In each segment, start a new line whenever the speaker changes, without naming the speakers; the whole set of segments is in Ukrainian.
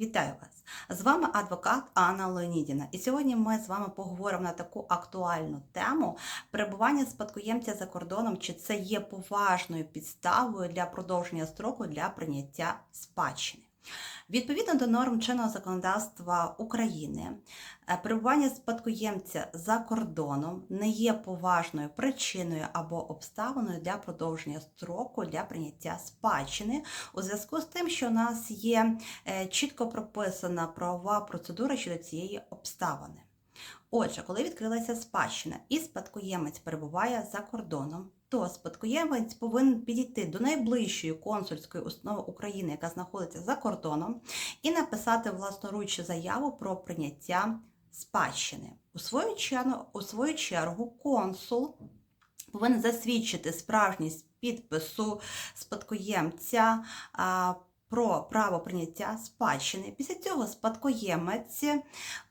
Вітаю вас! З вами адвокат Анна Леонідіна. І сьогодні ми з вами поговоримо на таку актуальну тему перебування спадкоємця за кордоном, чи це є поважною підставою для продовження строку для прийняття спадщини. Відповідно до норм чинного законодавства України, е, перебування спадкоємця за кордоном не є поважною причиною або обставиною для продовження строку для прийняття спадщини у зв'язку з тим, що у нас є е, чітко прописана правова процедура щодо цієї обставини. Отже, коли відкрилася спадщина і спадкоємець перебуває за кордоном, то спадкоємець повинен підійти до найближчої консульської установи України, яка знаходиться за кордоном, і написати власноруч заяву про прийняття спадщини. У свою чергу, у свою чергу консул повинен засвідчити справжність підпису спадкоємця. Про право прийняття спадщини. Після цього спадкоємець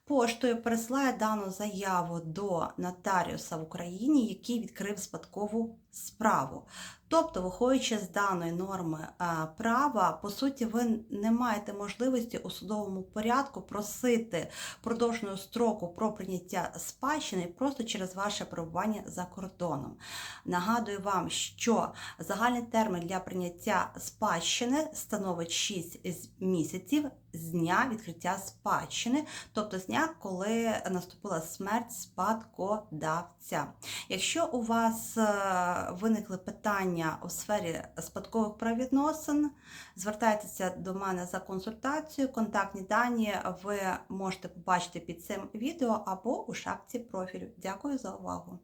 поштою пересилає дану заяву до нотаріуса в Україні, який відкрив спадкову справу. Тобто, виходячи з даної норми права, по суті, ви не маєте можливості у судовому порядку просити продовженого строку про прийняття спадщини просто через ваше перебування за кордоном. Нагадую вам, що загальний термін для прийняття спадщини становить 6 місяців з дня відкриття спадщини, тобто з дня, коли наступила смерть спадкодавця. Якщо у вас е, виникли питання у сфері спадкових правовідносин, звертайтеся до мене за консультацією. Контактні дані ви можете побачити під цим відео або у шапці профілю. Дякую за увагу!